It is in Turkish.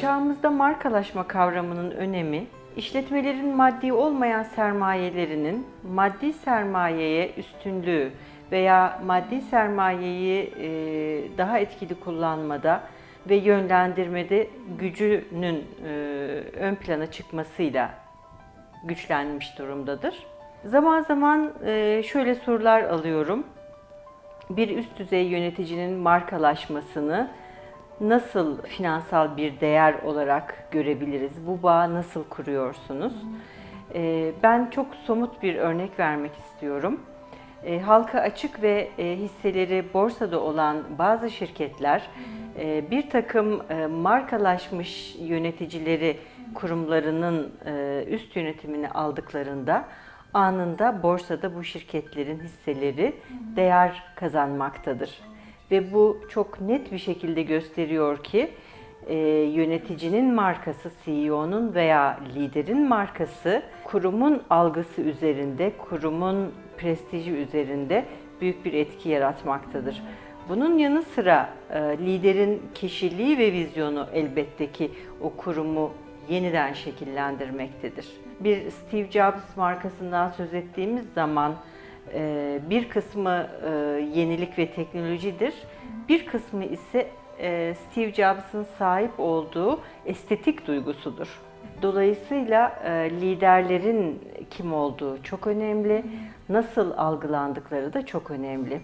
Çağımızda markalaşma kavramının önemi, işletmelerin maddi olmayan sermayelerinin maddi sermayeye üstünlüğü veya maddi sermayeyi e, daha etkili kullanmada ve yönlendirmede gücünün e, ön plana çıkmasıyla güçlenmiş durumdadır. Zaman zaman e, şöyle sorular alıyorum. Bir üst düzey yöneticinin markalaşmasını nasıl finansal bir değer olarak görebiliriz? Bu bağı nasıl kuruyorsunuz? E, Ben çok somut bir örnek vermek istiyorum. E, Halka açık ve e, hisseleri borsada olan bazı şirketler e, bir takım e, markalaşmış yöneticileri kurumlarının e, üst yönetimini aldıklarında anında borsada bu şirketlerin hisseleri değer kazanmaktadır. Ve bu çok net bir şekilde gösteriyor ki e, yöneticinin markası, CEO'nun veya liderin markası kurumun algısı üzerinde, kurumun prestiji üzerinde büyük bir etki yaratmaktadır. Bunun yanı sıra e, liderin kişiliği ve vizyonu elbette ki o kurumu yeniden şekillendirmektedir. Bir Steve Jobs markasından söz ettiğimiz zaman bir kısmı e, yenilik ve teknolojidir, bir kısmı ise e, Steve Jobs'ın sahip olduğu estetik duygusudur. Dolayısıyla e, liderlerin kim olduğu çok önemli, nasıl algılandıkları da çok önemli.